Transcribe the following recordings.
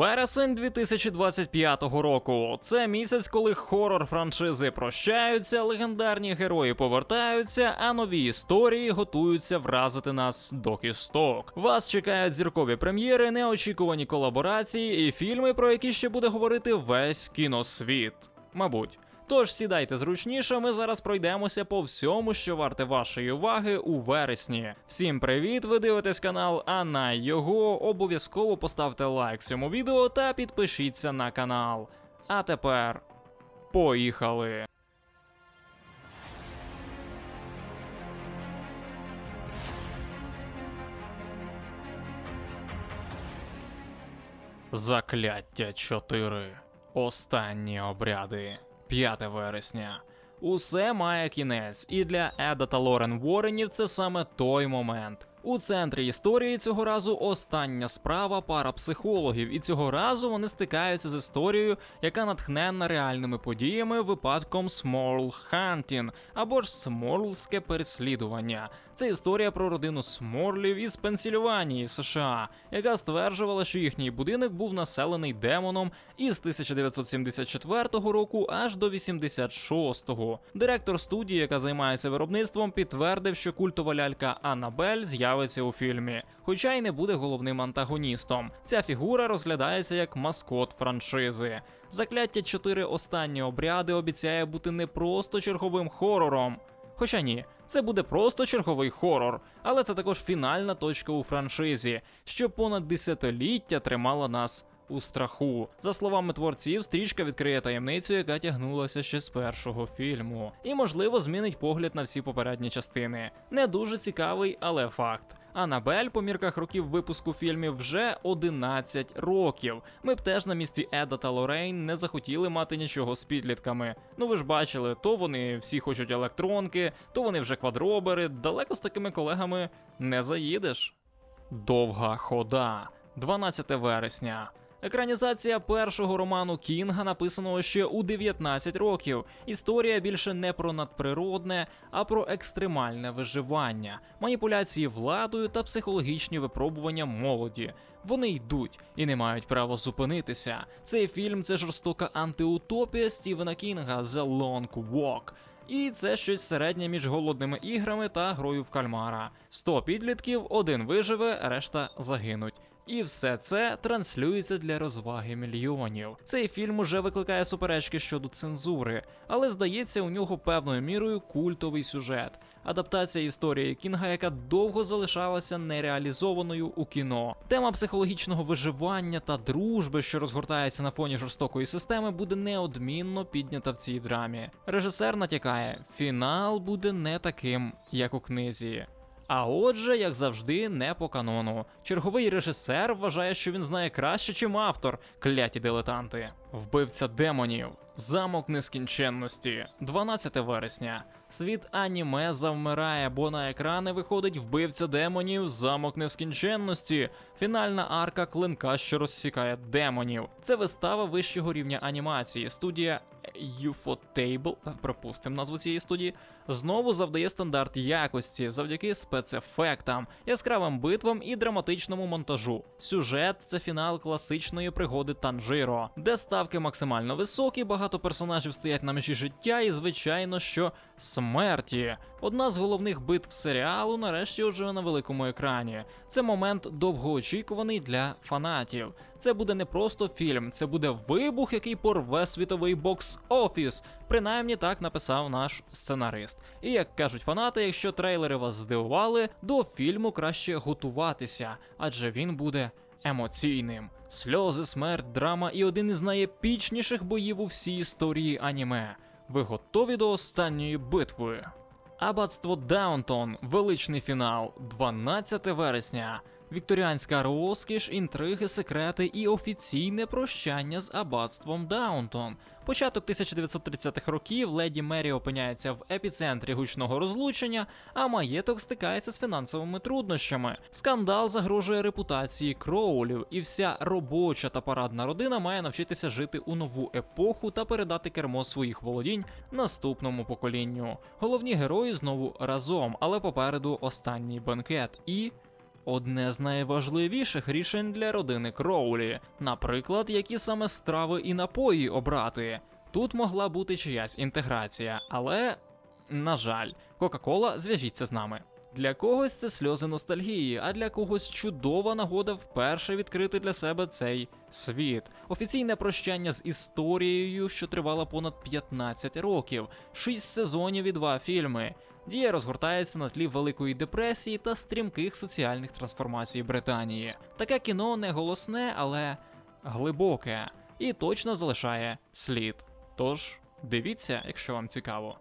Вересень 2025 року. Це місяць, коли хорор франшизи прощаються, легендарні герої повертаються, а нові історії готуються вразити нас до кісток. Вас чекають зіркові прем'єри, неочікувані колаборації і фільми, про які ще буде говорити весь кіносвіт. Мабуть. Тож сідайте зручніше, ми зараз пройдемося по всьому, що варте вашої уваги у вересні. Всім привіт! Ви дивитесь канал, а на його обов'язково поставте лайк цьому відео та підпишіться на канал. А тепер поїхали! Закляття 4. Останні обряди. 5 вересня. Усе має кінець, і для Еда та Лорен Воренів це саме той момент. У центрі історії цього разу остання справа пара психологів, і цього разу вони стикаються з історією, яка натхненна реальними подіями випадком Сморл Хантін або ж Сморлське переслідування. Це історія про родину Сморлів із Пенсільванії, США, яка стверджувала, що їхній будинок був населений демоном із 1974 року аж до 86-го. Директор студії, яка займається виробництвом, підтвердив, що культова лялька Аннабель з'явиться у фільмі, хоча й не буде головним антагоністом. Ця фігура розглядається як маскот франшизи. Закляття 4 останні обряди обіцяє бути не просто черговим хорором. Хоча ні, це буде просто черговий хорор, але це також фінальна точка у франшизі, що понад десятиліття тримала нас у страху. За словами творців, стрічка відкриє таємницю, яка тягнулася ще з першого фільму, і можливо змінить погляд на всі попередні частини. Не дуже цікавий, але факт. Анабель по мірках років випуску фільмів вже 11 років. Ми б теж на місці Еда та Лорейн не захотіли мати нічого з підлітками. Ну ви ж бачили, то вони всі хочуть електронки, то вони вже квадробери. Далеко з такими колегами не заїдеш. Довга хода. 12 вересня. Екранізація першого роману Кінга, написаного ще у 19 років. Історія більше не про надприродне, а про екстремальне виживання, маніпуляції владою та психологічні випробування молоді. Вони йдуть і не мають права зупинитися. Цей фільм це жорстока антиутопія Стівена Кінга The Long Walk. І це щось середнє між голодними іграми та грою в кальмара. 100 підлітків, один виживе, решта загинуть. І все це транслюється для розваги мільйонів. Цей фільм уже викликає суперечки щодо цензури, але здається, у нього певною мірою культовий сюжет. Адаптація історії Кінга, яка довго залишалася нереалізованою у кіно. Тема психологічного виживання та дружби, що розгортається на фоні жорстокої системи, буде неодмінно піднята в цій драмі. Режисер натякає, фінал буде не таким, як у книзі. А отже, як завжди, не по канону. Черговий режисер вважає, що він знає краще, чим автор, кляті дилетанти. Вбивця демонів. Замок нескінченності. 12 вересня. Світ аніме завмирає, бо на екрани виходить вбивця демонів, замок нескінченності, фінальна арка клинка, що розсікає демонів. Це вистава вищого рівня анімації. Студія Ufotable, пропустимо назву цієї студії, знову завдає стандарт якості завдяки спецефектам, яскравим битвам і драматичному монтажу. Сюжет це фінал класичної пригоди Танжиро, де ставки максимально високі, багато персонажів стоять на межі життя, і звичайно, що смерті. Одна з головних битв серіалу нарешті уже на великому екрані. Це момент довгоочікуваний для фанатів. Це буде не просто фільм, це буде вибух, який порве світовий бокс-офіс. Принаймні так написав наш сценарист. І як кажуть фанати, якщо трейлери вас здивували, до фільму краще готуватися, адже він буде емоційним. Сльози, смерть, драма і один із найепічніших боїв у всій історії аніме. Ви готові до останньої битви? Аббатство Даунтон, величний фінал, 12 вересня. Вікторіанська розкіш, інтриги, секрети і офіційне прощання з аббатством Даунтон. Початок 1930-х років леді Мері опиняється в епіцентрі гучного розлучення, а маєток стикається з фінансовими труднощами. Скандал загрожує репутації кроулів, і вся робоча та парадна родина має навчитися жити у нову епоху та передати кермо своїх володінь наступному поколінню. Головні герої знову разом, але попереду останній бенкет і одне з найважливіших рішень для родини Кроулі, наприклад, які саме страви і напої обрати. Тут могла бути чиясь інтеграція, але, на жаль, Кока-Кола зв'яжіться з нами. Для когось це сльози ностальгії, а для когось чудова нагода вперше відкрити для себе цей світ. Офіційне прощання з історією, що тривала понад 15 років, 6 сезонів і 2 фільми. Дія розгортається на тлі Великої депресії та стрімких соціальних трансформацій Британії. Таке кіно не голосне, але глибоке і точно залишає слід. Тож дивіться, якщо вам цікаво.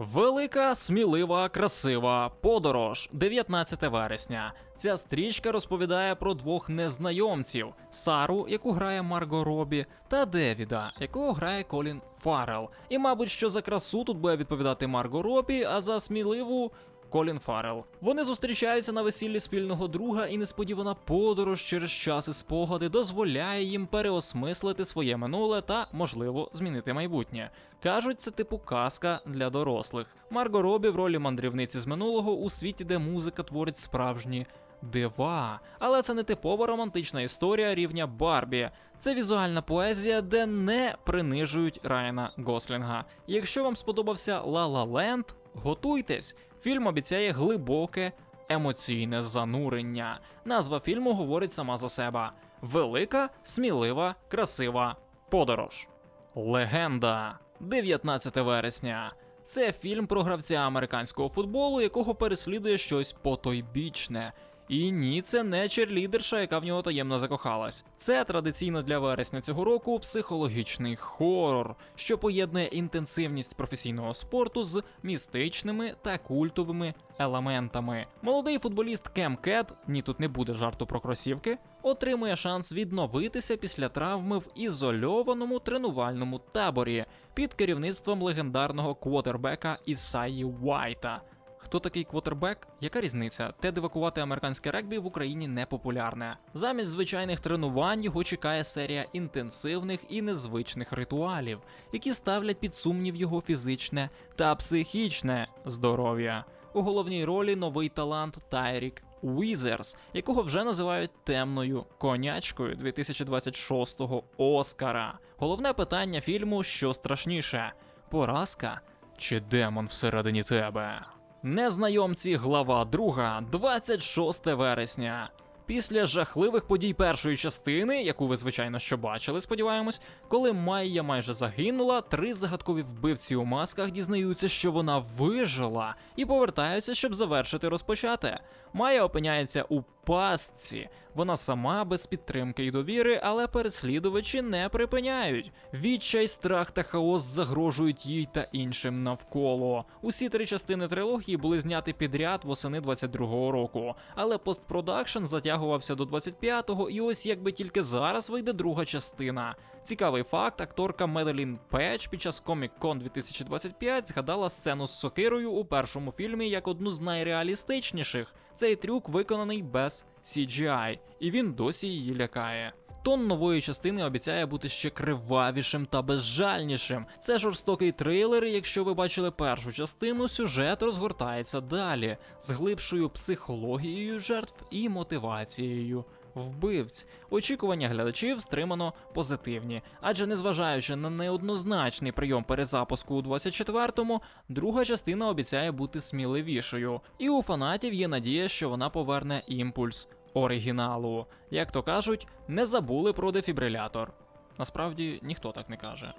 Велика, смілива, красива подорож 19 вересня. Ця стрічка розповідає про двох незнайомців: Сару, яку грає Марго Робі, та Девіда, якого грає Колін Фаррел. І, мабуть, що за красу тут буде відповідати Марго Робі, а за сміливу. Колін Фаррелл. Вони зустрічаються на весіллі спільного друга, і несподівана подорож через час і спогади дозволяє їм переосмислити своє минуле та, можливо, змінити майбутнє. Кажуть, це типу казка для дорослих. Марго Робі в ролі мандрівниці з минулого у світі, де музика творить справжні дива. Але це не типова романтична історія рівня Барбі. Це візуальна поезія, де не принижують Райана Гослінга. Якщо вам сподобався La La Land, готуйтесь. Фільм обіцяє глибоке емоційне занурення. Назва фільму говорить сама за себе: велика, смілива, красива подорож. Легенда 19 вересня. Це фільм про гравця американського футболу, якого переслідує щось потойбічне. І ні, це не черлідерша, яка в нього таємно закохалась. Це традиційно для вересня цього року психологічний хорор, що поєднує інтенсивність професійного спорту з містичними та культовими елементами. Молодий футболіст Кем Кет, ні тут не буде жарту про кросівки, отримує шанс відновитися після травми в ізольованому тренувальному таборі під керівництвом легендарного квотербека Ісаї Уайта. Хто такий квотербек? Яка різниця? Те дивакувати американське регбі в Україні не популярне. Замість звичайних тренувань його чекає серія інтенсивних і незвичних ритуалів, які ставлять під сумнів його фізичне та психічне здоров'я. У головній ролі новий талант Тайрік Уізерс, якого вже називають темною конячкою 2026-го Оскара. Головне питання фільму: що страшніше: поразка чи демон всередині тебе? Незнайомці, глава 2, 26 вересня. Після жахливих подій першої частини, яку ви звичайно що бачили, сподіваємось, коли Майя майже загинула, три загадкові вбивці у масках дізнаються, що вона вижила, і повертаються, щоб завершити розпочати. Майя опиняється у пастці. Вона сама без підтримки і довіри, але переслідувачі не припиняють. Відчай, страх та хаос загрожують їй та іншим навколо. Усі три частини трилогії були зняті підряд восени 22-го року, але постпродакшн затягувався до 25-го, і ось якби тільки зараз вийде друга частина. Цікавий факт: акторка Меделін Печ під час Comic Con 2025 згадала сцену з сокирою у першому фільмі як одну з найреалістичніших. Цей трюк виконаний без CGI, і він досі її лякає. Тон нової частини обіцяє бути ще кривавішим та безжальнішим. Це жорстокий трилер, і якщо ви бачили першу частину, сюжет розгортається далі з глибшою психологією жертв і мотивацією вбивць. Очікування глядачів стримано позитивні, адже незважаючи на неоднозначний прийом перезапуску у 24-му, друга частина обіцяє бути сміливішою, і у фанатів є надія, що вона поверне імпульс оригіналу. Як то кажуть, не забули про дефібрилятор. Насправді ніхто так не каже.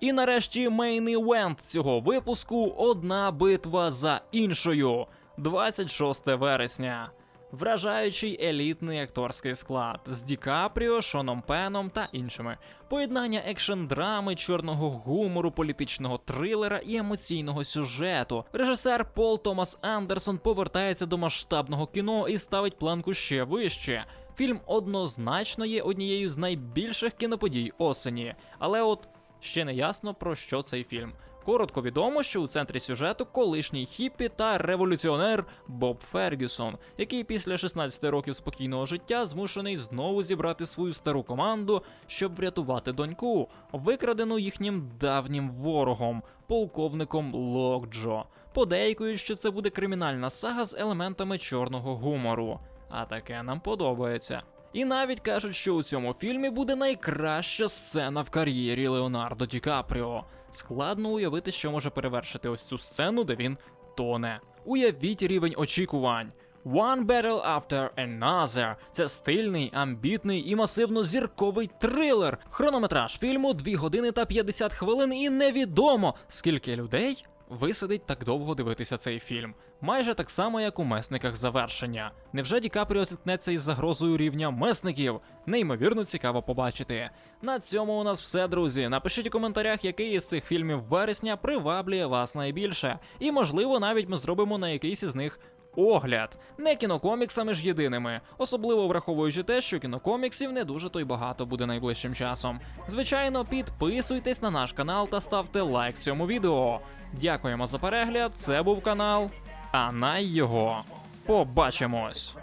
І нарешті мейн івент цього випуску одна битва за іншою. 26 вересня. Вражаючий елітний акторський склад з Ді Капріо, Шоном Пеном та іншими. Поєднання екшн драми, чорного гумору, політичного трилера і емоційного сюжету. Режисер Пол Томас Андерсон повертається до масштабного кіно і ставить планку ще вище. Фільм однозначно є однією з найбільших кіноподій осені, але от ще не ясно про що цей фільм. Коротко відомо, що у центрі сюжету колишній хіппі та революціонер Боб Фергюсон, який після 16 років спокійного життя змушений знову зібрати свою стару команду, щоб врятувати доньку, викрадену їхнім давнім ворогом, полковником Локджо. Подейкують, що це буде кримінальна сага з елементами чорного гумору. а таке нам подобається. І навіть кажуть, що у цьому фільмі буде найкраща сцена в кар'єрі Леонардо Ді Капріо. Складно уявити, що може перевершити ось цю сцену, де він тоне. Уявіть рівень очікувань. One Battle After Another – це стильний, амбітний і масивно зірковий трилер. Хронометраж фільму 2 години та 50 хвилин, і невідомо, скільки людей висидить так довго дивитися цей фільм. Майже так само, як у месниках завершення. Невже Ді Капріо зіткнеться із загрозою рівня месників? Неймовірно цікаво побачити. На цьому у нас все, друзі. Напишіть у коментарях, який із цих фільмів вересня приваблює вас найбільше. І можливо, навіть ми зробимо на якийсь із них огляд, не кінокоміксами ж єдиними, особливо враховуючи те, що кінокоміксів не дуже то й багато буде найближчим часом. Звичайно, підписуйтесь на наш канал та ставте лайк цьому відео. Дякуємо за перегляд. Це був канал. А на його побачимось.